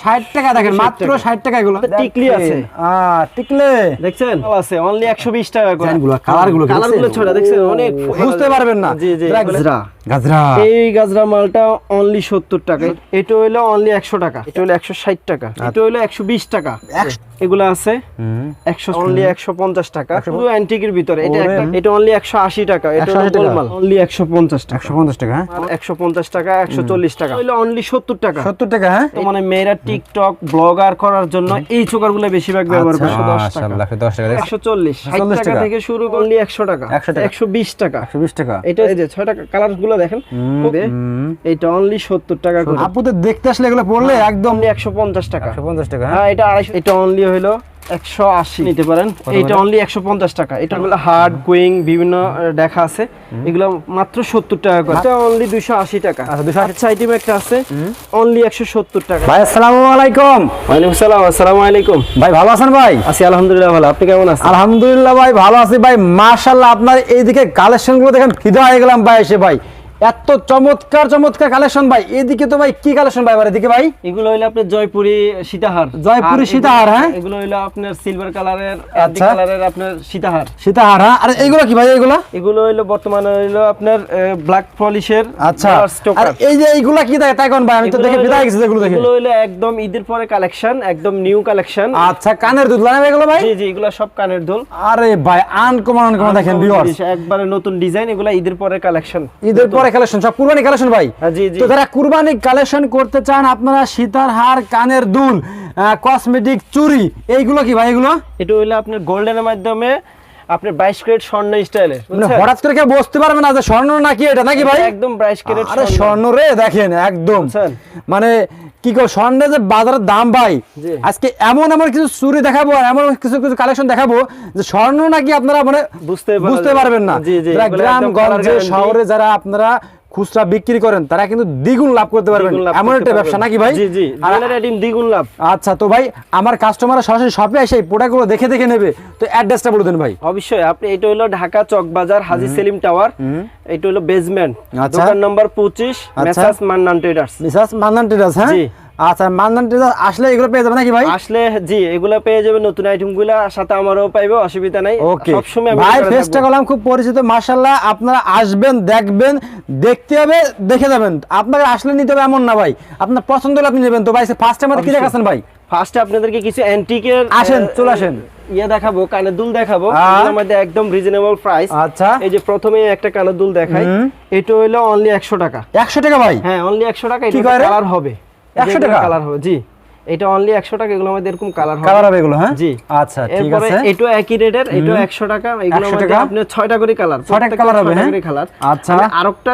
ষাট টাকা দেখেন মাত্র ষাট টাকা এগুলো। টিকলি আছে। আহ, টিকলে। দেখছেন? আছে অনলি 120 টাকা করে। কালারগুলো কালারগুলো? ছোট দেখছেন? অনেক বুঝতে পারবেন না। জি জি। গাজরা। এই গাজরা মালটা অনলি 70 টাকা। এটা হলো অনলি 100 টাকা। এটা হলো 160 টাকা। এটা হলো 120 টাকা। এগুলো আছে? 100 অনলি 150 টাকা। শুধু অ্যান্টিকের ভিতরে। এটা এটা অনলি 180 টাকা। এটা 180 হলো টাকা। গোলমাল অনলি 150 টাকা। একশো পঞ্চাশ টাকা হ্যাঁ? 150 টাকা 140 টাকা। হলো অনলি 70 টাকা। সত্তর টাকা হ্যাঁ? মানে মেয়েরা টিকটক ব্লগার করার জন্য এই চোকারগুলো বেশিরভাগ ব্যবহার করে। 110 টাকা। মাশাআল্লাহ, 110 টাকা। দেখছেন? 140 60 140 টাকা। থেকে শুরু করলে 100 টাকা। 100 টাকা। 120 টাকা। 120 টাকা। এটা এই যে 6 টাকা কালার গুলো দেখেন এটা অনলি 70 টাকা করে। আপুদের দেখতে আসলে এগুলো পড়লে একদম অনলি 150 টাকা। একশো পঞ্চাশ টাকা হ্যাঁ? হ্যাঁ এটা 250 এটা অনলি হলো 180 নিতে পারেন এটা অনলি 150 টাকা। এটা হলো হার্ড কুইং বিভিন্ন দেখা আছে। এগুলো মাত্র 70 টাকা করে। এটা অনলি 280 টাকা। আচ্ছা, 280 আচ্ছা আইটেম একটা আছে অনলি 170 টাকা। ভাই আসসালামু আলাইকুম। ওয়ালাইকুম আসসালাম আসসালামু আলাইকুম। ভাই ভালো আছেন ভাই? আছি আলহামদুলিল্লাহ ভালো। আপনি কেমন আছেন? আলহামদুলিল্লাহ ভাই ভালো আছি ভাই। মাশাআল্লাহ আপনার এইদিকে কালেকশনগুলো দেখেন ফিদা হয়ে গেলাম ভাই এসে ভাই। এত চমৎকার চমৎকার কালেকশন ভাই। এদিকে তো ভাই কি কালেকশন ভাই এদিকে ভাই? এগুলো হইল আপনার জয়পুরি সীতাহার। জয়পুরি সীতাহার, হ্যাঁ? এগুলো হইল আপনার সিলভার কালারের আচ্ছা। কালারের আপনার সীতাহার। সীতাহার হ্যাঁ? আর এইগুলো কি ভাই এইগুলো এগুলো হইল বর্তমানে হইল আপনার ব্ল্যাক পলিশের আচ্ছা। আর এই যে এইগুলা কি দেখে তাই কোন ভাই আমি তো দেখে ফিদা হয়ে গেছি যেগুলো দেখে। এগুলো হইল একদম ঈদের পরে কালেকশন একদম নিউ কালেকশন আচ্ছা কানের দুধ লাগাবে এগুলো ভাই? জি জি এগুলো সব কানের দুল। আরে ভাই আনকমন আনকমন দেখেন ভিউয়ার্স একবারে নতুন ডিজাইন এগুলো ঈদের পরে কালেকশন ঈদের পরে কালেকশন সব কুরবানি কালেকশন ভাই। হ্যাঁ, জি, জি। তো যারা কুরবানি কালেকশন করতে চান আপনারা সীতার হার কানের দুল কসমেটিক চুরি এইগুলো কি ভাই এগুলো? এটা হইল আপনার গোল্ডেনের মাধ্যমে আপনার বাইশ ক্যারেট স্বর্ণ স্টাইলে মানে হঠাৎ করে কেউ বুঝতে পারবে না যে স্বর্ণ নাকি এটা নাকি ভাই? একদম বাইশ ক্যারেট আরে স্বর্ণ। রে দেখেন একদম। মানে কি কর স্বর্ণের যে বাজারের দাম ভাই আজকে এমন এমন কিছু চুরি দেখাবো আর এমন কিছু কিছু কালেকশন দেখাবো যে স্বর্ণ নাকি আপনারা মানে বুঝতে বুঝতে পারবেন না। গ্রাম গঞ্জে শহরে যারা আপনারা খুচরা বিক্রি করেন তারা কিন্তু দ্বিগুণ লাভ করতে পারবেন। এমন একটা ব্যবসা নাকি ভাই? জি জি দ্বিগুণ লাভ। আচ্ছা তো ভাই আমার কাস্টমার সরাসরি শপে এসে এই প্রোডাক্টগুলো দেখে দেখে নেবে। তো অ্যাড্রেসটা বলে দেন ভাই। অবশ্যই আপনি এটা হলো ঢাকা চক বাজার হাজি সেলিম টাওয়ার এটা হলো বেজমেন্ট আচ্ছা। দোকান নাম্বার পঁচিশ আচ্ছা। Messrs Mannan traders messrs Mannan traders হ্যাঁ। আচ্ছা ট্রেডার্স আসলে এগুলো পেয়ে যাবে নাকি ভাই? আসলে জি এগুলো পেয়ে যাবে নতুন আইটেমগুলা সাথে আমারও পাইবে অসুবিধা নাই। ওকে সবসময় ভাই ফেসটা থাকব। খুব পরিচিত মাশাল্লাহ আপনারা আসবেন দেখবেন দেখতে হবে দেখে যাবেন। আপনাকে আসলে নিতে হবে এমন না ভাই। আপনার পছন্দ হলে আপনি নেবেন তো ভাই ফার্স্ট টাইম কি দেখাচ্ছেন ভাই? ফার্স্টে আপনাদেরকে কিছু অ্যান্টিকের আসেন, চলে আসেন। ইয়ে দেখাবো কানের দুল দেখাবো। একদম রিজনেবল প্রাইস আচ্ছা। এই যে প্রথমে একটা কানের দুল দেখাই। এটা হলো অনলি একশো টাকা। একশো টাকা ভাই? হ্যাঁ অনলি একশো টাকা কি এটা কালার হবে। 100 টাকা? কালার হবে জি এটা অনলি একশো টাকা এগুলোর মধ্যে এরকম কালার হবে। কালার হবে এগুলো হ্যাঁ? জি। আচ্ছা ঠিক আছে। এটাও একই রেটের টাকা এগুলোর 100 মধ্যে টাকা? আপনার করে কালার ছয়টা colour হবে, হ্যাঁ? কালার আচ্ছা। আরেকটা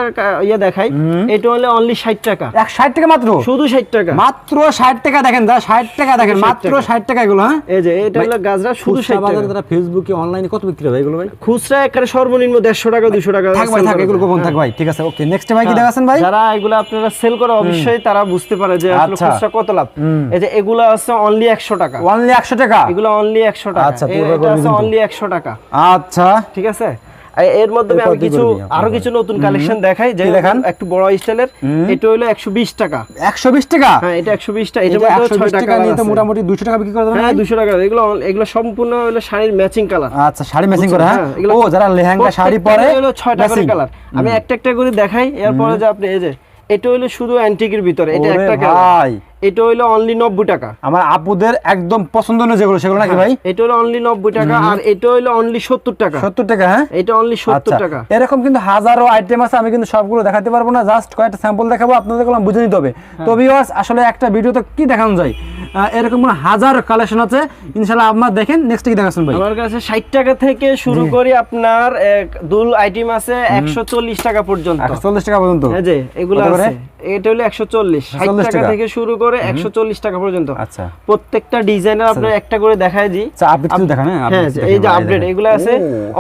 ইয়ে দেখাই। এটা হলে অনলি ষাট টাকা। এক ষাট টাকা মাত্র? শুধু ষাট টাকা। মাত্র ষাট টাকা দেখেন দা ষাট টাকা দেখেন মাত্র টাকা। ষাট টাকা এগুলো হ্যাঁ? এই যে এটা হলো গাজরা শুধু ষাট টাকা। তারা ফেসবুকে অনলাইনে কত বিক্রি হবে এগুলো ভাই? খুচরা একেবারে সর্বনিম্ন দেড়শো টাকা দুশো টাকা থাক ভাই থাক এগুলো গোপন থাক ভাই ঠিক আছে ওকে নেক্সট ভাই কি দেখাচ্ছেন ভাই? যারা এগুলো আপনারা সেল করে অবশ্যই তারা বুঝতে পারে যে আসলে আচ্ছা। খুচরা কত লাভ। এই যে এগুলো আছে অনলি একশো টাকা। অনলি একশো টাকা? এগুলো অনলি একশো টাকা। আচ্ছা, এটা আছে অনলি একশো টাকা। আচ্ছা। ঠিক আছে? এর মাধ্যমে এরপর আমি কিছু আরও কিছু নতুন কালেকশন দেখাই যে দেখান? একটু বড় স্টাইলের এটা হলো একশো বিশ টাকা। একশো বিশ টাকা? হ্যাঁ এটা একশো বিশ টাকা। এটা এটা মধ্যে একশো বিশ ছয়টা টাকা কালার নিয়ে তো মোটামুটি দুশো টাকা বিক্রি করে দেবেন হ্যাঁ দুশো টাকা। এগুলো এগুলো সম্পূর্ণ হলো শাড়ির ম্যাচিং কালার আচ্ছা শাড়ি ম্যাচিং করে হ্যাঁ? ও যারা লেহেঙ্গা শাড়ি পরে হলো ছয়টা করে matching। কালার আমি একটা একটা করে দেখাই এরপরে যে আপনি এই যে এটা হলো শুধু অ্যান্টিকের ভিতরে এটা একটা ভাই। এটা হলো অনলি নব্বই টাকা। আমার আপুদের একদম পছন্দনীয় যেগুলো সেগুলো নাকি ভাই? এটা হলো অনলি নব্বই টাকা আর এটা হলো অনলি সত্তর টাকা। সত্তর টাকা হ্যাঁ? এটা অনলি সত্তর আচ্ছা। টাকা। এরকম কিন্তু হাজারো আইটেম আছে আমি কিন্তু সবগুলো দেখাতে পারব না জাস্ট কয়েকটা স্যাম্পল দেখাবো আপনাদের কলম বুঝে নিতে হবে। তো ভিউয়ার্স আসলে একটা ভিডিওতে কি দেখানো যায়? এরকম হাজার কালেকশন আছে। ইনশাআল্লাহ আপনার দেখেন নেক্সট কি দেখাচ্ছেন ভাই? আমার কাছে ষাট টাকা থেকে শুরু করি আপনার এক দুল আইটেম আছে একশো চল্লিশ টাকা পর্যন্ত। চল্লিশ টাকা পর্যন্ত? এই যে এগুলো? আছে। এটা হলো একশো চল্লিশ। ষাট 140 টাকা টাকা। থেকে শুরু করে একশো চল্লিশ টাকা পর্যন্ত। আচ্ছা। প্রত্যেকটা ডিজাইনের আপনার একটা করে দেখায় দিই। আচ্ছা দেখান হ্যাঁ হ্যাঁ এই যে আপডেট। এগুলো আছে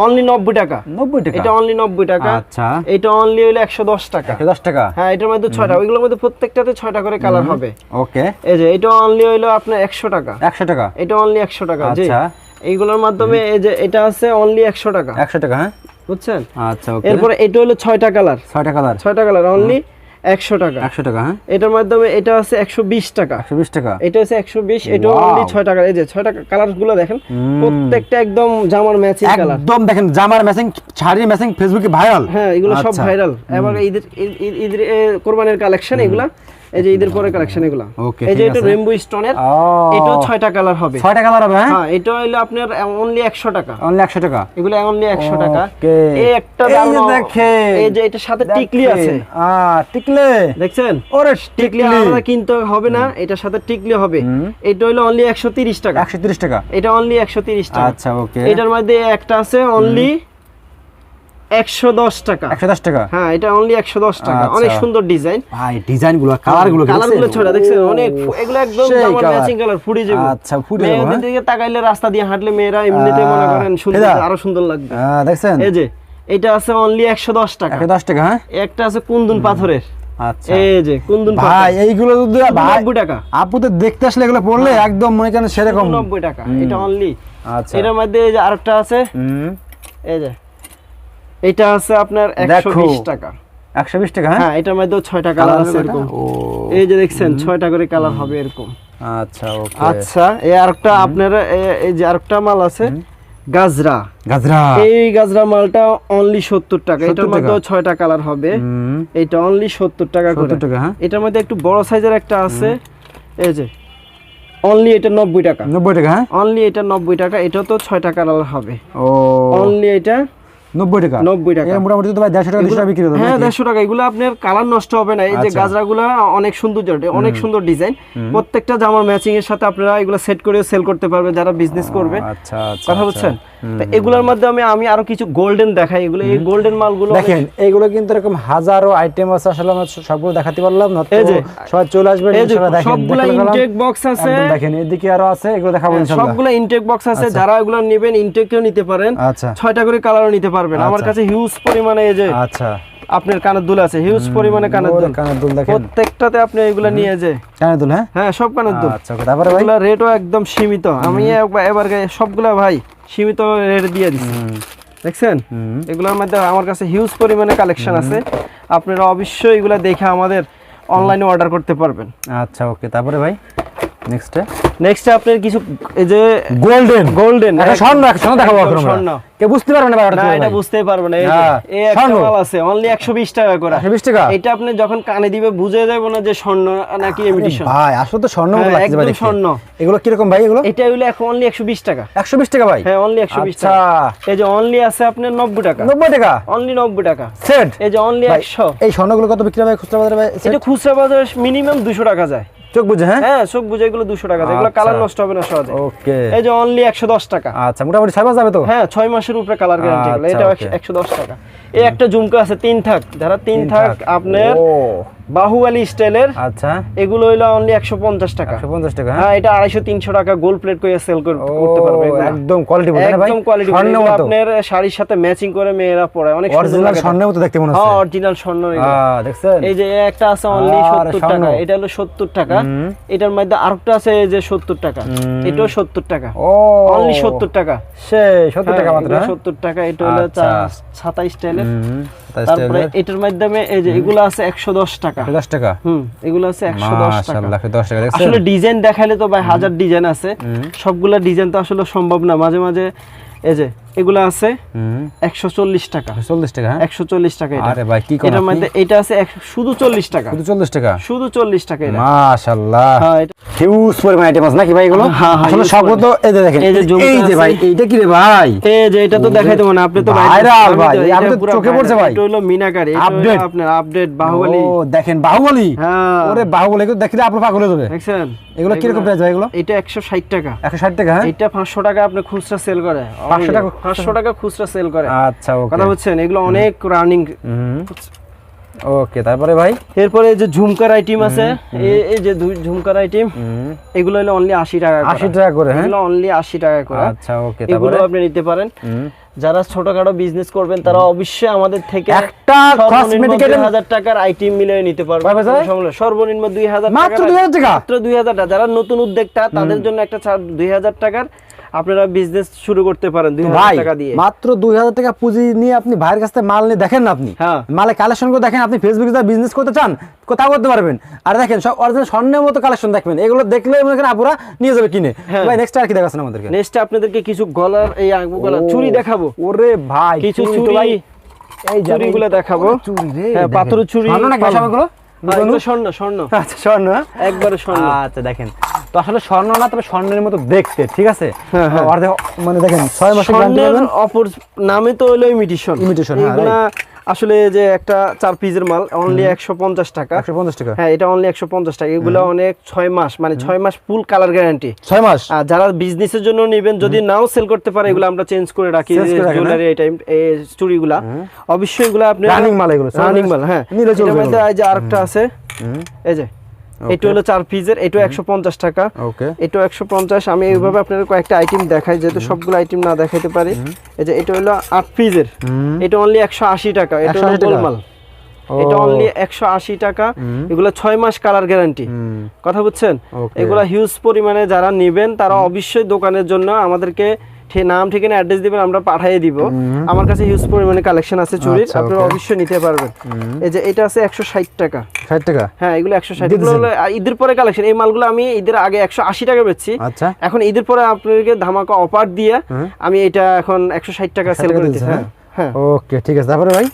অনলি নব্বই টাকা। নব্বই টাকা? এটা অনলি নব্বই টাকা। আচ্ছা। এটা অনলি হলো একশো দশ টাকা। দশ টাকা? হ্যাঁ এটার মধ্যে ছয়টা। ওইগুলোর মধ্যে প্রত্যেকটাতে ছয়টা করে কালার হবে। ওকে। এই যে এটা অনলি আপনার একশো টাকা। একশো টাকা। এটা অনলি একশো টাকা আচ্ছা। এইগুলোর মাধ্যমে এই যে এটা আছে অনলি একশো টাকা। একশো টাকা হ্যাঁ? বুঝছেন? আচ্ছা এরপরে এটা হলো ছয়টা কালার। ছয়টা কালার। ছয়টা কালার অনলি একশো টাকা। একশো টাকা হ্যাঁ? এটার মাধ্যমে এটা আছে একশো বিশ টাকা। একশো বিশ টাকা। এটা হচ্ছে একশো বিশ এটা অনলি ছয় টাকা এই যে ছয় টাকা কালারগুলো দেখেন প্রত্যেকটা একদম জামার ম্যাচিং কালার। একদম দেখেন জামার ম্যাচিং শাড়ির ম্যাচিং ফেসবুকে ভাইরাল হ্যাঁ এগুলো সব আচ্ছা। ভাইরাল এবার ঈদের ঈদ- ঈদ- ঈদের কোরবানির কালেকশন এগুলা। এই যে ঈদের পরে কালেকশন এগুলা। এই যে এটা। রেইনবো স্টোনের এটাও ছয়টা কালার হবে। ছয়টা কালার হবে হ্যাঁ? হ্যাঁ এটা হইল আপনার অনলি একশো টাকা। অনলি একশো টাকা? এগুলো অনলি একশো টাকা। এই একটা এই দেখেন। এই যে এটার সাথে টিকলি আছে। আহ, টিকলে। দেখছেন? ওরে টিকলি আলাদা কিনতে হবে না এটার সাথে টিকলি হবে। এটা হইল অনলি একশো তিরিশ টাকা। একশো তিরিশ টাকা। এটা অনলি একশো তিরিশ টাকা। আচ্ছা ওকে এটার মধ্যে একটা আছে অনলি একশো দশ টাকা। একশো দশ টাকা? হ্যাঁ এটা অনলি একশো দশ টাকা। আচ্ছা। অনেক সুন্দর ডিজাইন ভাই ডিজাইনগুলো কালারগুলো কালারগুলো ছোট দেখছেন অনেক এগুলো একদম জামার ম্যাচিং কালার ফুটে যাবে। আচ্ছা, ফুটে যাবে, মেয়েদের হ্যাঁ? দিকে তাকাইলে রাস্তা দিয়ে হাঁটলে মেয়েরা এমনিতে মনে করেন সুন্দর আরও সুন্দর লাগবে। আহ, দেখছেন? এই যে এটা আছে অনলি একশো দশ টাকা। একশো দশ টাকা হ্যাঁ? একটা আছে কুন্দুন পাথরের। আচ্ছা। এই যে কুন্দুন ভাই এইগুলো যদি ভাই টাকা। আপু তো দেখতে আসলে এগুলো পড়লে একদম মনে করেন সেরকম। নব্বই টাকা এটা অনলি আচ্ছা। মধ্যে এই যে আরেকটা আছে। হুম। এই যে এটা আছে আপনার একশো দেখো। বিশ টাকা একশো বিশ টাকা হ্যাঁ? হ্যাঁ এটার মধ্যেও ছয়টা কালার আছে এরকম। এই যে দেখছেন ছয়টা করে কালার হবে এরকম। আচ্ছা ওকে। আচ্ছা এই আরেকটা আপনার এই যে আরেকটা মাল আছে গাজরা। গাজরা। এই গাজরা মালটা অনলি সত্তর টাকা। 70 এটার টাকা? মধ্যেও ছয়টা কালার হবে। এটা অনলি সত্তর টাকা করে। সত্তর টাকা হ্যাঁ? এটার মধ্যে একটু বড় সাইজের একটা আছে। এই যে অনলি এটা নব্বই টাকা। নব্বই টাকা হ্যাঁ? অনলি এটা নব্বই টাকা। এটা তো 6 টাকা কালার হবে। ও। অনলি এটা নব্বই টাকা। নব্বই টাকা। এর মোটামুটি তো ভাই দেড়শো টাকা দুশো টাকা বিক্রি হতো হ্যাঁ নাকি? দেড়শো টাকা। এগুলো আপনার কালার নষ্ট হবে না। এই যে আচ্ছা। গাজরাগুলো অনেক সুন্দর অনেক সুন্দর ডিজাইন। প্রত্যেকটা জামার ম্যাচিং এর সাথে আপনারা এগুলো সেট করে সেল করতে পারবে যারা বিজনেস করবে। আচ্ছা আচ্ছা কথা আচ্ছা। বুঝছেন? তো এগুলোর মধ্যে আমি আমি আরও কিছু গোল্ডেন দেখাই। এগুলো এই গোল্ডেন মালগুলো দেখেন এইগুলো কিন্তু এরকম হাজারো আইটেম আছে। আসলে আমরা সবগুলো দেখাতে পারলাম না তো যে, সবাই চলে আসবেন ইনশাআল্লাহ দেখেন সবগুলা ইনটেক বক্স আছে। দেখেন এদিকে আরও আছে এগুলো দেখাবো ইনশাআল্লাহ সবগুলো ইনটেক বক্স আছে। যারা এগুলো নেবেন ইনটেকও নিতে পারেন। আচ্ছা। ছয়টা করে কালারও নিতে পারবেন। আমার আচ্ছা। কাছে হিউজ পরিমাণে এই যে আচ্ছা। আপনার কানের দুল আছে হিউজ পরিমাণে কানের দুল। কানের দুল দেখেন। প্রত্যেকটাতে আপনি এগুলো নিয়ে যে কানের দুল হ্যাঁ? হ্যাঁ সব কানের দুল। আচ্ছা তারপরে ভাই। এগুলা রেটও একদম সীমিত। আমি একবার এবার সবগুলা ভাই সীমিত রেট দিয়ে দিচ্ছি দেখছেন। এগুলোর মধ্যে আমার কাছে হিউজ পরিমাণে কালেকশন আছে। আপনারা অবশ্যই এগুলা দেখে আমাদের অনলাইনে অর্ডার করতে পারবেন। আচ্ছা ওকে তারপরে ভাই? নেক্সটে নেক্সট আপনার কিছু এই যে গোল্ডেন গোল্ডেন একটা স্বর্ণ স্বর্ণ দেখাবো এখন স্বর্ণ। কেউ বুঝতে পারবে না ব্যাপারটা এটা বুঝতেই পারব না। এই হ্যাঁ, এই একটা মাল আছে অনলি একশো বিশ টাকা করে। 120 টাকা? এটা আপনি যখন কানে দিবে বুঝে যাব না যে স্বর্ণ নাকি ইমিটেশন ভাই আসলে তো স্বর্ণ মতো হ্যাঁ, লাগছে ভাই স্বর্ণ। এগুলো কীরকম ভাই এগুলো? এটা হইল এখন অনলি একশো বিশ টাকা। একশো বিশ টাকা ভাই? হ্যাঁ অনলি একশো বিশ আচ্ছা। টাকা। এই যে অনলি আছে আপনার নব্বই টাকা। নব্বই টাকা? অনলি নব্বই টাকা। সেট এই যে অনলি ভাই, একশো। এই স্বর্ণগুলো কত বিক্রি হয় খুচরা বাজারে ভাই? এটা খুচরা বাজারে মিনিমাম দুশো টাকা যায়। চোখ বুঝে হ্যাঁ? হ্যাঁ চোখ বুঝে এগুলো দুশো টাকা এগুলো আচ্ছা। কালার নষ্ট হবে না সহজে। ওকে। এই যে অনলি একশো দশ টাকা। আচ্ছা মোটামুটি ছয় মাস যাবে তো? হ্যাঁ ছয় মাসের উপরে কালার গ্যারান্টি আচ্ছা, এটা okay. একশো দশ টাকা। এই একটা ঝুমকা আছে তিন থাক। যারা তিন থাক। আপনার বাহুয়ালি স্টাইলের। আচ্ছা। এগুলো হইল অনলি একশো পঞ্চাশ টাকা। একশো পঞ্চাশ টাকা হ্যাঁ? হ্যাঁ এটা আড়াইশো তিনশো টাকা গোল্ড প্লেট করে সেল করতে পারবে একদম কোয়ালিটি ভাই? একদম কোয়ালিটি আপনার শাড়ির সাথে ম্যাচিং করে মেয়েরা পরে অনেক অরিজিনাল স্বর্ণের মতো দেখতে মনে হ্যাঁ অরিজিনাল স্বর্ণ। দেখছেন? এই যে একটা আছে অনলি আরে সত্তর স্বর্ণ। টাকা এটা হলো সত্তর টাকা। এটার মধ্যে আরেকটা আছে এই যে সত্তর টাকা। এটাও সত্তর টাকা। ও। অনলি সত্তর টাকা। সে সত্তর টাকা মাত্র হ্যাঁ? সত্তর টাকা এটা হলো আচ্ছা। ছাতাই স্টাইলের তারপরে এটার মাধ্যমে এই যে এগুলো আছে একশো দশ টাকা। একশো দশ টাকা? হুম এগুলো আছে একশো দশ টাকা। মাশাআল্লাহ আসলে ডিজাইন দেখালে তো ভাই হাজার ডিজাইন আছে। সবগুলা ডিজাইন তো আসলে সম্ভব না। মাঝে মাঝে এই যে এগুলো আছে হুম। একশো চল্লিশ টাকা। টাকা হ্যাঁ? টাকা আরে ভাই কি এটার মধ্যে এটা আছে শুধু চল্লিশ টাকা। শুধু চল্লিশ টাকা? শুধু চল্লিশ টাকা এটা। মাশাআল্লাহ। হ্যাঁ হিউজ পরিমাণ আইটেম আছে নাকি ভাই এগুলো? আসলে সবগুলো তো এই যে দেখেন এই যে ঝুমকা এই যে ভাই এইটা কি রে ভাই? এই যে এটা তো দেখাই দেবো না আপনি তো বাইরে- Viral ভাই, এটা তো চোখে পড়ছে ভাই। এটা হলো মিনাকারি এটা হলো আপনার আপডেট বাহুবলী। ও দেখেন বাহুবলী? হ্যাঁ। ওরে বাহুবলী এগুলো দেখলে আপনার পাগল হয়ে যাবে। দেখছেন? এগুলো কীরকম প্রাইস ভাই এগুলো? এটা একশো ষাট টাকা। একশো ষাট টাকা হ্যাঁ? এটা পাঁচশো টাকা আপনি খুচরা সেল করে। 500 টাকা পাঁচশো টাকা খুচরা সেল করে। আচ্ছা ওকে। কথা এগুলো অনেক রানিং ওকে তারপরে ভাই? এরপরে যে ঝুমকার আইটেম আছে এই- যে ঝুমকার আইটেম এগুলো হলো অনলি আশি টাকা করে। আশি টাকা করে হ্যাঁ? এগুলো অনলি আশি টাকা করে। আচ্ছা ওকে এগুলো আপনি নিতে পারেন। যারা ছোটখাটো বিজনেস করবেন তারা অবশ্যই আমাদের থেকে একটা হাজার টাকার আইটেম মিলিয়ে নিতে পারবে। সর্বনিম্ন দুই হাজার মাত্র দুই হাজার টাকা? মাত্র দুই হাজার টাকা। যারা নতুন উদ্যোক্তা তাদের জন্য একটা ছাড় দুই হাজার টাকার আপনারা বিজনেস শুরু করতে পারেন দুই হাজার টাকা দিয়ে। মাত্র দুই হাজার টাকা পুঁজি নিয়ে আপনি ভাইয়ের কাছ থেকে মাল নিয়ে দেখেন না আপনি? হ্যাঁ। মালে কালেকশন করে দেখেন আপনি ফেসবুকে যা বিজনেস করতে চান কোথাও করতে পারবেন। আর দেখেন সব অরিজিনাল স্বর্ণের মতো কালেকশন দেখবেন। এগুলো দেখলে মনে করেন আপুরা নিয়ে যাবে কিনে। হ্যাঁ। ভাই নেক্সট আর কি দেখাচ্ছেন আমাদেরকে? নেক্সট আপনাদেরকে কিছু গলার এই আঙ্গু গলার ও, চুড়ি দেখাবো। ওরে ভাই কিছু ভাই, এই আপনি- দেখাবো। চুড়ি রে হ্যাঁ। পাথরের চুড়ি। স্বর্ণ নাকি পালন। সবগুলো স্বর্ণ স্বর্ণ। আচ্ছা স্বর্ণ? একবারে স্বর্ণ। আচ্ছা দেখেন। তো আসলে স্বর্ণ না তবে স্বর্ণের মতো দেখতে ঠিক আছে? হ্যাঁ, হ্যাঁ। মানে দেখেন ছয় মাসের অপর নামে তো হলো ইমিটেশন এগুলা আসলে যে একটা চার পিসের মাল অনলি একশো পঞ্চাশ টাকা। একশো পঞ্চাশ টাকা? হ্যাঁ এটা অনলি একশো পঞ্চাশ টাকা। এগুলো অনেক ছয় মাস মানে ছয় মাস ফুল কালার গ্যারান্টি ছয় মাস? আর যারা বিজনেসের জন্য নেবেন যদি নাও সেল করতে পারে এগুলো আমরা চেঞ্জ করে রাখি জুয়েলারি এই টাইম এই চুড়িগুলা। অবশ্যই এগুলো আপনি রানিং মাল এগুলো, রানিং মাল হ্যাঁ। এটার মধ্যে। এই যে আরেকটা আছে। এই যে এটা হলো চার পিসের এটা একশো পঞ্চাশ টাকা। এটা একশো পঞ্চাশ আমি এইভাবে আপনাদের কয়েকটা আইটেম দেখাই যেহেতু সবগুলো আইটেম না দেখাইতে পারি। এই যে এটা হলো আট পিসের এটা অনলি একশো আশি টাকা এটা হলো গোলমাল এটা অনলি একশো আশি টাকা। এগুলো ছয় মাস কালার গ্যারান্টি কথা বুঝছেন. এগুলো হিউজ পরিমাণে যারা নেবেন তারা অবশ্যই দোকানের জন্য আমাদেরকে নাম ঠিকানা অ্যাড্রেস দিবেন আমরা পাঠিয়ে দিব। আমার কাছে হিউজ পরিমাণে কালেকশন আছে চুরির আপনি আপনারা অবশ্যই নিতে পারবেন। এই যে এটা আছে একশো ষাট টাকা। ষাট টাকা? হ্যাঁ এগুলো একশো ষাট দিয়ে এগুলো হলো ঈদের পরে কালেকশন এই মালগুলো আমি ঈদের আগে একশো আশি টাকা বেচছি। আচ্ছা। এখন ঈদের পরে আপনাদেরকে ধামাকা অফার দিয়ে আমি এটা এখন একশো ষাট টাকা সেল করে দিচ্ছি। হ্যাঁ? হ্যাঁ ওকে ঠিক আছে। তারপরে ভাই?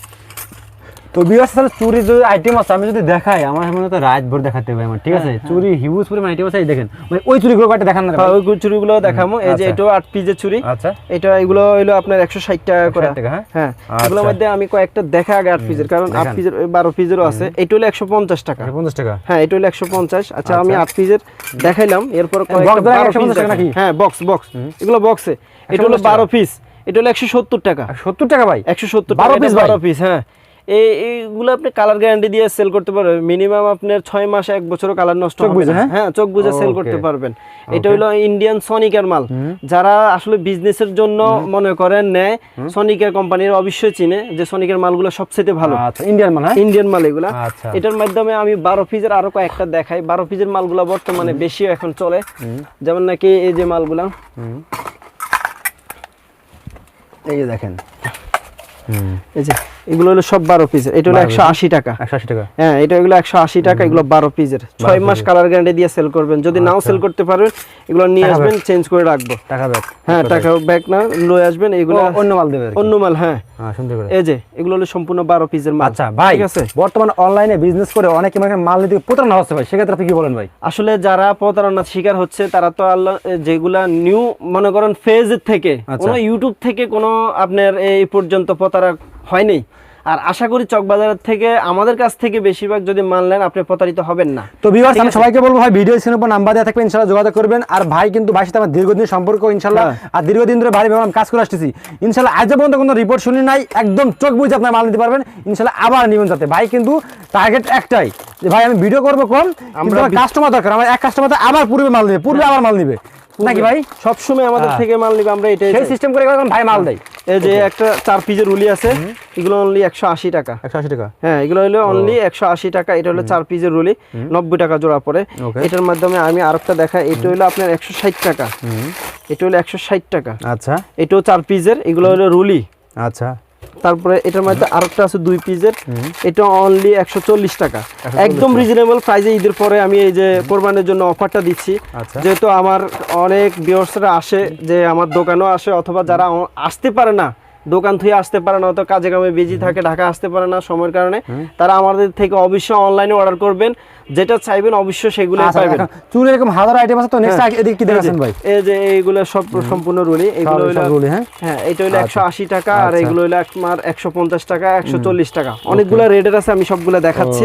তো বিয়ার তাহলে চুরির যে আইটেম আছে আমি যদি দেখাই আমার মনে তো রাত ভোর দেখাতে হবে আমার ঠিক আছে? চুরি হিউজ পরিমাণ আইটেম আছে এই দেখেন। মানে ওই চুরিগুলো কয়টা দেখান না হ্যাঁ? ওই চুরিগুলো দেখামো। এই যে আচ্ছা। এটাও আট পিসের চুরি। আচ্ছা। এটা এগুলো হইল আপনার একশো ষাট টাকা করে। হ্যাঁ? হ্যাঁ আচ্ছা। এগুলোর মধ্যে আমি কয়েকটা দেখা আগে আট পিসের কারণ আট পিসের বারো পিসেরও আছে। এটা হলো একশো পঞ্চাশ টাকা। একশো পঞ্চাশ টাকা? হ্যাঁ এটা হলো একশো পঞ্চাশ। আচ্ছা আমি আট পিসের দেখাইলাম। এরপর 150 টাকা নাকি? হ্যাঁ বক্স বক্স এগুলো বক্সে এটা হলো 150 টাকা? বারো পিস এটা হলো একশো সত্তর টাকা। সত্তর টাকা ভাই? একশো সত্তর 12 piece ভাই? বারো পিস হ্যাঁ। এইগুলো আপনি কালার গ্যারান্টি দিয়ে সেল করতে পারবেন। মিনিমাম আপনার ছয় মাস এক বছরও কালার নষ্ট হবে হ্যাঁ? হ্যাঁ চোখ বুঝে সেল করতে পারবেন। এটা হলো ইন্ডিয়ান সনিকের মাল। যারা আসলে বিজনেসের জন্য মনে করেন নেয় সনিকের কোম্পানির অবশ্যই চিনে যে সনিকের মালগুলো সবচেয়ে ভালো। আচ্ছা ইন্ডিয়ান মাল হ্যাঁ? ইন্ডিয়ান মাল এগুলা। আচ্ছা। এটার মাধ্যমে আমি বারো পিসের আরও কয়েকটা দেখাই। বারো পিসের মালগুলা বর্তমানে বেশি এখন চলে। যেমন নাকি এই যে মালগুলা। এই যে দেখেন। এই যে এগুলো হলো সব বারো পিসের এটা হলো একশো আশি টাকা। একশো আশি টাকা? হ্যাঁ এটা এগুলো একশো আশি টাকা এগুলো বারো পিসের ছয় মাস কালার গ্যারান্টি দিয়ে সেল করবেন। যদি নাও সেল করতে পারবেন এগুলো নিয়ে আসবেন চেঞ্জ করে রাখব। টাকা ব্যাগ। হ্যাঁ টাকা ব্যাক না লয়ে আসবেন এগুলো অন্য মাল দেবে অন্য মাল হ্যাঁ। হ্যাঁ এই যে এগুলো হলো সম্পূর্ণ বারো পিসের মাল। আচ্ছা ভাই ঠিক আছে? বর্তমানে অনলাইনে বিজনেস করে অনেকে মানে মাল নিতে প্রতারণা হচ্ছে ভাই সেক্ষেত্রে আপনি কি বলেন ভাই? আসলে যারা প্রতারণার শিকার হচ্ছে তারা তো আল্লাহ যেগুলা নিউ মনে করেন ফেজ থেকে আচ্ছা। কোনো ইউটিউব থেকে কোনো আপনার এই পর্যন্ত প্রতারক হয়নি। আর আশা করি চকবাজার থেকে আমাদের কাছ থেকে বেশিরভাগ যদি মানলেন আপনি প্রতারিত হবেন না। তো ভিউয়ার্স আমি সবাইকে বলব ভাই ভিডিও স্ক্রিনের উপর নাম্বার দেওয়া থাকবে ইনশাআল্লাহ যোগাযোগ করবেন। আর ভাই কিন্তু ভাইয়ের সাথে আমার দীর্ঘদিন সম্পর্ক ইনশাআল্লাহ। হ্যাঁ। আর দীর্ঘদিন ধরে ভাই ভাবলাম কাজ করে আসতেছি। ইনশাআল্লাহ আজ পর্যন্ত কোনো রিপোর্ট শুনি নাই একদম চোখ বুঝে আপনার মাল নিতে পারবেন। ইনশাআল্লাহ আবার নিবেন যাতে। ভাই কিন্তু টার্গেট একটাই যে ভাই আমি ভিডিও করব কম আমরা কাস্টমার দরকার। আমার এক কাস্টমার আবার পূর্বে মাল নিবে পূর্বে আবার মাল নিবে। নাকি ভাই? সবসময় আমাদের হ্যাঁ। থেকে মাল নিবে আমরা এটাই সেই সিস্টেম করে এখন ভাই মাল দেয়। এই যে একটা চার পিসের রুলি আছে এগুলো অনলি একশো আশি টাকা। একশো আশি টাকা? হ্যাঁ এগুলো হলো অনলি একশো আশি টাকা এটা হলো চার পিসের রুলি নব্বই টাকা জোড়া পড়ে। এটার মাধ্যমে আমি আরেকটা দেখাই এটা হলো আপনার একশো ষাট টাকা। এটা হলো একশো ষাট টাকা। আচ্ছা। এটাও চার পিসের এগুলো হলো রুলি আচ্ছা। তারপরে এটার মধ্যে আরেকটা আছে দুই পিসের। এটা অনলি একশো চল্লিশ টাকা। একদম রিজনেবল প্রাইসে ঈদের পরে আমি এই যে কোরবানির জন্য অফারটা দিচ্ছি। আচ্ছা। যেহেতু আমার অনেক ভিউয়ার্সরা আসে যে আমার দোকানেও আসে অথবা যারা আসতে পারে না দোকান থেকে আসতে পারে না অত কাজে কামে বিজি থাকে ঢাকা আসতে পারে না সময়ের কারণে তারা আমাদের থেকে অবশ্যই অনলাইনে অর্ডার করবেন। যেটা চাইবেন অবশ্যই সেগুলো আচ্ছা, পাবেন। চুলের এরকম হাজার আইটেম আছে তো নেক্সট এদিকে কি দেখাচ্ছেন ভাই? এই যে এইগুলো সব সম্পূর্ণ রুলি এগুলো হলো রুলি, হ্যাঁ? হ্যাঁ এটা হলো একশো আশি টাকা আর আচ্ছা। এগুলো হলো আপনার একশো পঞ্চাশ টাকা একশো চল্লিশ টাকা। অনেকগুলো রেটের আছে আমি সবগুলো দেখাচ্ছি।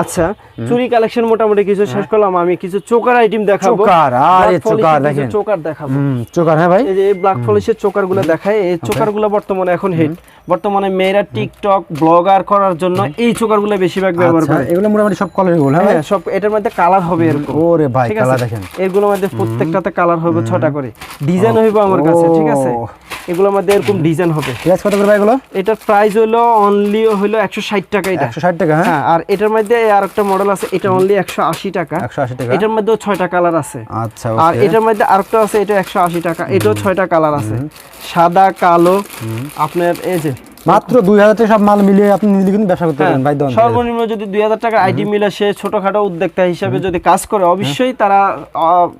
আচ্ছা চুরি কালেকশন মোটামুটি কিছু শেষ করলাম আমি কিছু চোকার আইটেম দেখাবো। চোকার, আরে চোকার দেখেন। চোকার দেখাবো। চোকার হ্যাঁ ভাই? এই যে এই ব্ল্যাক পলিশের চোকারগুলো দেখায় এই চোকারগুলো বর্তমানে এখন হিট বর্তমানে মেয়েরা টিকটক ব্লগার করার জন্য এই চোকারগুলো বেশিরভাগ ব্যবহার আচ্ছা করে। এগুলো মোটামুটি সব কালার হ্যাঁ? সব এটার মধ্যে কালার হবে এরকম। ওরে ভাই কালার দেখেন। এগুলোর মধ্যে প্রত্যেকটাতে কালার হবে ছটা করে। ডিজাইন হইব আমার কাছে ঠিক আছে? এগুলোর মধ্যে এরকম ডিজাইন হবে। প্রাইস কত করে এগুলো? এটার প্রাইস হলো অনলি হলো টাকা এটা। হ্যাঁ? হ্যাঁ আর এটার মধ্যে আর একটা মডেল আছে এটা অনলি টাকা। এটার মধ্যেও কালার আছে। আচ্ছা আর এটার মধ্যে আরেকটা আছে এটা একশো আশি টাকা এটাও ছয়টা কালার আছে। সাদা কালো আপনার এই যে মাত্র দুই হাজার টাকা সব মাল মিলিয়ে আপনি নিলে কিন্তু ব্যবসা করতে পারবেন ভাই দোকান থেকে। সর্বনিম্ন যদি দুই হাজার টাকা আইডি মিলে সে ছোটখাটো উদ্যোক্তা হিসাবে যদি কাজ করে অবশ্যই তারা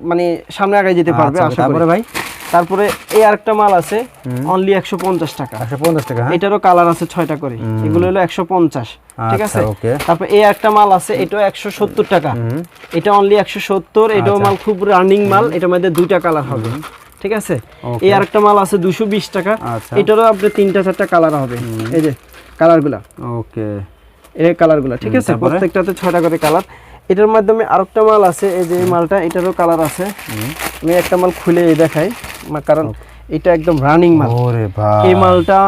মানে সামনে আগে যেতে পারবে আচ্ছা, আশা করি। ভাই? তারপরে এই আরেকটা মাল আছে অনলি একশো পঞ্চাশ টাকা। একশো পঞ্চাশ টাকা হ্যাঁ? এটারও কালার আছে ছয়টা করে এগুলো হলো একশো পঞ্চাশ ঠিক আচ্ছা, আছে. তারপর এই একটা মাল আছে এটাও একশো সত্তর টাকা। এটা অনলি একশো সত্তর এটাও আচ্ছা। মাল খুব রানিং মাল এটার মধ্যে দুইটা কালার হবে। ঠিক আছে? এই আরেকটা মাল আছে দুশো বিশ টাকা। আচ্ছা। এটারও আপনার তিনটা চারটা কালার হবে। এই যে কালারগুলা ওকে এই কালারগুলো ঠিক আছে? প্রত্যেকটাতে ছয়টা করে কালার এটার মাধ্যমে আরেকটা মাল আছে এই যে মালটা এটারও কালার আছে। আমি একটা মাল খুলে দেখাই কারণ এটা একদম রানিং মাল। এই মালটা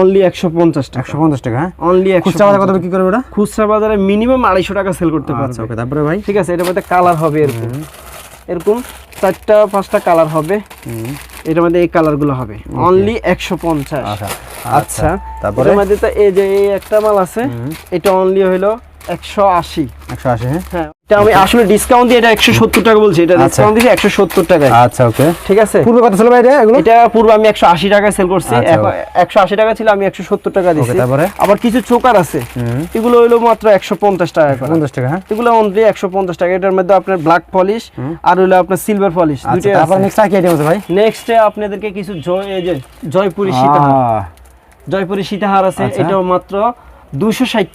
অনলি একশো পঞ্চাশ টাকা। একশো পঞ্চাশ টাকা হ্যাঁ? অনলি খুচরা বাজার কত বিক্রি করবে ওটা? খুচরা বাজারে মিনিমাম আড়াইশো টাকা সেল করতে আচ্ছা পারবে ওকে তারপরে ভাই? ঠিক আছে এটার মধ্যে কালার হবে এরকম। এরকম চারটা পাঁচটা কালার হবে। এটার মধ্যে এই কালারগুলো হবে। অনলি একশো পঞ্চাশ। আচ্ছা। আচ্ছা। তারপরে? এটার মধ্যে তো এই যে এই একটা মাল আছে এটা অনলি হলো একশো আশি। একশো আশি হ্যাঁ? হ্যাঁ এটা আমি আসলে ডিসকাউন্ট দিয়ে এটা একশো সত্তর টাকা বলছি এটা আচ্ছা। ডিসকাউন্ট দিয়েছি একশো সত্তর টাকায়। আচ্ছা ওকে। ঠিক আছে? পূর্বে কত ছিল ভাই এটা এগুলো? এটা পূর্বে আমি একশো আশি টাকায় সেল করছি আচ্ছা। একশো আশি টাকা ছিল আমি একশো সত্তর টাকা দিচ্ছি তারপরে? আবার কিছু চোকার আছে এগুলো হইল মাত্র একশো পঞ্চাশ টাকা পঞ্চাশ টাকা হ্যাঁ? এগুলো অনলি একশো পঞ্চাশ টাকা এটার মধ্যে আপনার ব্ল্যাক পলিশ আর হইল আপনার সিলভার পলিশ নেক্সট আর কি আইটেম আছে ভাই? নেক্সটে আপনাদেরকে কিছু জয় জয়পুরি সীতাহার। জয়পুরি সীতাহার আছে। এটাও মাত্র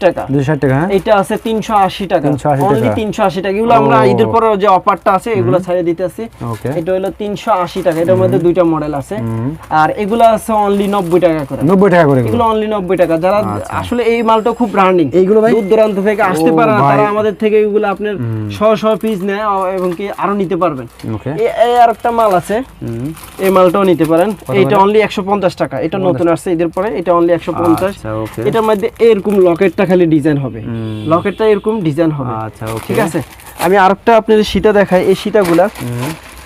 টাকা। টাকা হ্যাঁ? এটা আছে তিনশো আশি টাকা। 380 অনলি টাকা। তিনশো আশি টাকা। এগুলো আমরা ঈদের পরে যে অফারটা আছে এগুলো ছাড়িয়ে দিতেছি। এটা হলো তিনশো আশি টাকা। এটার মধ্যে দুইটা মডেল আছে। আর এগুলো আছে অনলি নব্বই টাকা করে। নব্বই টাকা করে এগুলো? অনলি নব্বই টাকা। যারা আসলে এই মালটা খুব রানিং আচ্ছা। এইগুলো ভাই? দূর দূরান্ত থেকে আসতে পারে না তারা আমাদের থেকে এগুলো আপনার শ শ পিস নেয় এবং কি আরও নিতে পারবেন। এই আর একটা মাল আছে। এই মালটাও নিতে পারেন। এটা অনলি একশো পঞ্চাশ টাকা। এটা নতুন আসছে ঈদের পরে এটা অনলি একশো পঞ্চাশ। আচ্ছা ওকে। এটার মধ্যে এরকম লকেটটা খালি ডিজাইন হবে। লকেটটা এরকম ডিজাইন হবে। আচ্ছা ওকে ঠিক আছে? আমি আরেকটা আপনাদের সীতা দেখাই। এই সীতাগুলা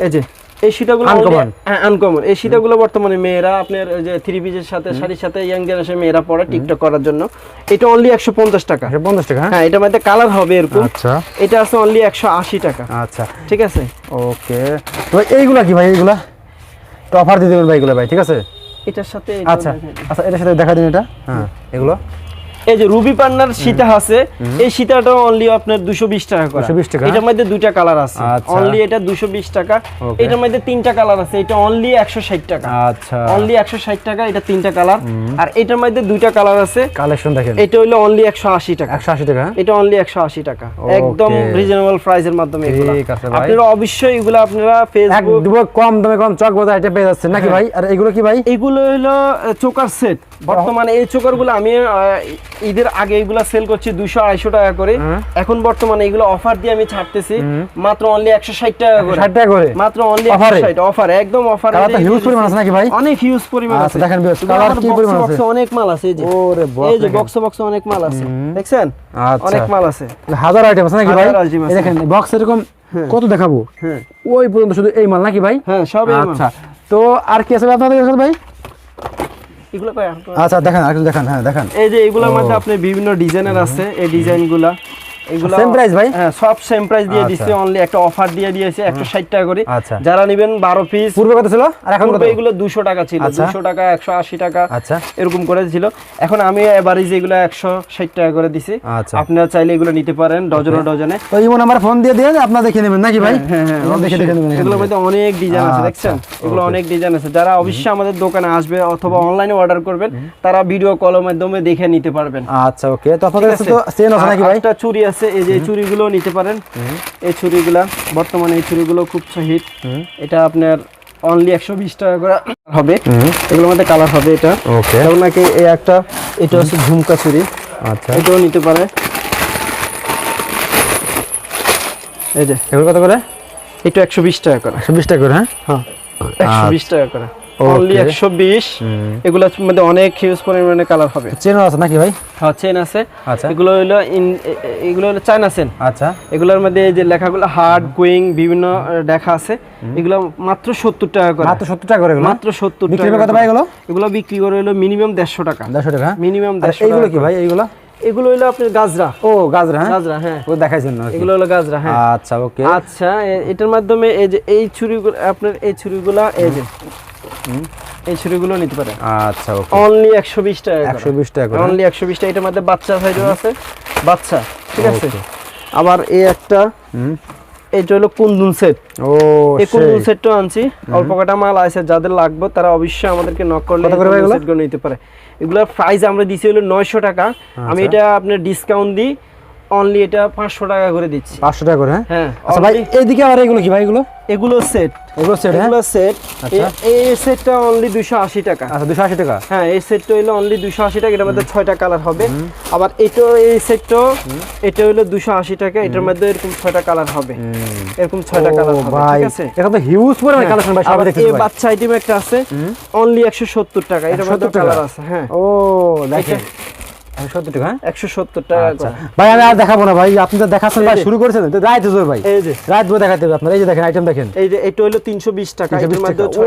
এই যে এই সীতাগুলো Uncommon? আনকমন এই সীতাগুলো বর্তমানে মেয়েরা আপনার যে থ্রি পিসের সাথে শাড়ির সাথে ইয়াং জেনারেশন মেয়েরা পরে টিকটক করার জন্য। এটা অনলি একশো পঞ্চাশ টাকা। একশো পঞ্চাশ টাকা হ্যাঁ? হ্যাঁ এটার মধ্যে কালার হবে এরকম। আচ্ছা। এটা আছে অনলি একশো আশি টাকা। আচ্ছা। ঠিক আছে? ওকে। তো এইগুলা কি ভাই এইগুলা? তো অফার দিয়ে দেবেন ভাই এগুলো ভাই ঠিক আছে? এটার সাথে আচ্ছা। আচ্ছা এটার সাথে দেখা দিন এটা। হ্যাঁ এগুলো? এই যে রুবি পান্নার সীতা আছে এই সীতাটা অনলি আপনার দুশো বিশ টাকা করে। 220 টাকা? এটার মধ্যে দুইটা কালার আছে। আচ্ছা। অনলি এটা দুশো বিশ টাকা। এটার মধ্যে তিনটা কালার আছে। এটা অনলি একশো ষাট টাকা। আচ্ছা। অনলি একশো ষাট টাকা এটা তিনটা কালার আর এটার মধ্যে দুইটা কালার আছে। কালেকশন দেখেন। এটা হইল অনলি একশো আশি টাকা। একশো আশি টাকা? হ্যাঁ? এটা অনলি একশো আশি টাকা। একদম রিজনেবল প্রাইসের মাধ্যমে এগুলা। আপনারা অবশ্যই এগুলো আপনারা ফেসবুক একদম কম দামে কম চক বাজার এটা পেয়ে যাচ্ছে নাকি ভাই? আর এগুলো কি ভাই? এগুলো হলো চোকার সেট বর্তমানে এই চোকারগুলো আমি ঈদের আগে এগুলা সেল করছি দুশো আড়াইশো টাকা করে। এখন বর্তমানে এগুলো অফার দিয়ে আমি ছাড়তেছি। মাত্র অনলি একশো ষাট টাকা করে। ষাট টাকা করে? মাত্র অনলি ষাট অফার একদম অফার হিউজ পরিমাণ আছে নাকি ভাই? অনেক হিউজ পরিমাণ আচ্ছা, আছে। দেখেন? অনেক মাল আছে এই যে। বক্স বক্স অনেক মাল আছে দেখছেন? আচ্ছা। অনেক মাল আছে। হাজার আইটেম আছে নাকি ভাই? দেখেন বক্স এরকম কত দেখাবো? হ্যাঁ। ওই পর্যন্ত শুধু এই মাল নাকি ভাই? হ্যাঁ সব। আচ্ছা তো আর কি আছে আপনাদের ভাই? এগুলো আচ্ছা দেখেন আর দেখান হ্যাঁ দেখেন। এই যে এগুলোর মধ্যে আপনি বিভিন্ন ডিজাইনের আছে এই ডিজাইনগুলা। এগুলো ভাই? হ্যাঁ সব সেম প্রাইস দিয়ে আচ্ছা। অনলি একটা অফার দিয়ে দিয়েছে একশো ষাট টাকা করে। আচ্ছা। যারা নেবেন বারো পিস পূর্বে কত ছিল? আর এখন কত? এগুলো দুশো টাকা ছিল আচ্ছা। দুশো টাকা একশো আশি টাকা এরকম করে ছিল। এখন আমি এবারে যেগুলো একশো ষাট টাকা করে দিছি। আপনারা চাইলে এগুলো নিতে পারেন ডজনে ডজনে। তো ফোন দিয়ে দিয়ে আপনারা দেখে নেবেন নাকি ভাই? হ্যাঁ হ্যাঁ দেখে দেখে নেবেন এগুলোর মধ্যে অনেক ডিজাইন আছে দেখছেন? এগুলো অনেক ডিজাইন আছে। যারা অবশ্যই আমাদের দোকানে আসবে অথবা অনলাইনে অর্ডার করবেন তারা ভিডিও কলের মাধ্যমে দেখে নিতে পারবেন। আচ্ছা ওকে। তো আপনাদের ঠিক কাছে তো চেন আছে নাকি ভাই? একটা চুড়ি আছে এই যে এই চুড়িগুলো নিতে পারেন। এই চুড়িগুলা বর্তমানে এই চুড়িগুলো খুব হিট এটা আপনার অনলি একশো বিশ টাকা করে হবে। এগুলোর মধ্যে কালার হবে এটা। ওকে। যেমন নাকি এই একটা এটা হচ্ছে ঝুমকা চুড়ি আচ্ছা। এটাও নিতে পারে। এই যে এগুলো কত করে? এটা একশো বিশ টাকা করে। একশো বিশ টাকা করে হ্যাঁ? হ্যাঁ একশো বিশ টাকা করে। Only Okay. একশো বিশ। এগুলোর মধ্যে অনেক হিউজ পরিমাণে কালার হবে। আছে নাকি ভাই? হ্যাঁ চেন আছে। আচ্ছা। এগুলো হলো এগুলো হলো চায়না চেন আচ্ছা। এগুলোর মধ্যে এই যে লেখাগুলো হার্ড বিভিন্ন লেখা আছে। এগুলো মাত্র সত্তর টাকা করে। মাত্র সত্তর টাকা করে এগুলো? মাত্র সত্তর বিক্রি টাকা হবে কত ভাই এগুলো? এগুলো বিক্রি করে হলো মিনিমাম দেড়শো টাকা। দেড়শো টাকা হ্যাঁ? মিনিমাম আর দেড়শো এইগুলো কি ভাই এইগুলো এগুলো হলো আপনার গাজরা। ও গাজরা হ্যাঁ? গাজরা হ্যাঁ। ও দেখাইছেন না এগুলো হলো গাজরা হ্যাঁ। আচ্ছা ওকে। আচ্ছা এটার মাধ্যমে এই যে এই ছুরিগুলো আপনার এই ছুরিগুলো এই যে এই ছুরিগুলো নিতে পারেন আচ্ছা ওকে অনলি একশো বিশ টাকা একশো বিশ টাকা করে অনলি একশো বিশ টাকা। এটার মধ্যে বাচ্চা সাইডও আছে। বাচ্চা ঠিক আছে? আবার এই একটা। এটা হলো কুন্দুন সেট। ও এই। কুন্দুন সেটটাও আনছি। অল্প কটা মাল আছে যাদের লাগবে তারা অবশ্যই আমাদেরকে নক করলে? সেটগুলো নিতে পারে। এগুলোর প্রাইস আমরা দিছি হলো নয়শো টাকা। আমি আচ্ছা। এটা আপনার ডিসকাউন্ট দিই। অনলি এটা পাঁচশো টাকা করে দিচ্ছি। পাঁচশো টাকা করে হ্যাঁ? হ্যাঁ আচ্ছা ভাই এইদিকে আর এগুলো কি ভাই এগুলো? এগুলো সেট এগুলো সেট হ্যাঁ? এগুলো সেট আচ্ছা। এই সেটটা অনলি দুশো আশি টাকা। আচ্ছা দুশো আশি টাকা। হ্যাঁ এই সেটটা হলো অনলি দুশো আশি টাকা এটার মধ্যে ছয়টা কালার হবে। আবার এটা এই সেটটা এটা হলো দুশো আশি টাকা এটার মধ্যে এরকম ছয়টা কালার হবে। এরকম ছয়টা কালার হবে ঠিক আছে? এটা তো হিউজ পরিমাণ কালেকশন ভাই সবাই দেখতে এই বাচ্চা আইটেম একটা আছে অনলি একশো সত্তর টাকা এটার মধ্যে কালার আছে হ্যাঁ। ও দেখেন। সত্তর টাকা হ্যাঁ? একশো সত্তর টাকা আচ্ছা। ভাই আমি আর দেখাবো না ভাই। আপনি তো দেখাচ্ছেন ভাই শুরু করেছেন। তো জোর ভাই। এই যে। দেখাতে হবে আপনার। এই যে দেখেন আইটেম দেখেন। এই যে এটা হলো তিনশো বিশ টাকা। 320 মধ্যে টাকা।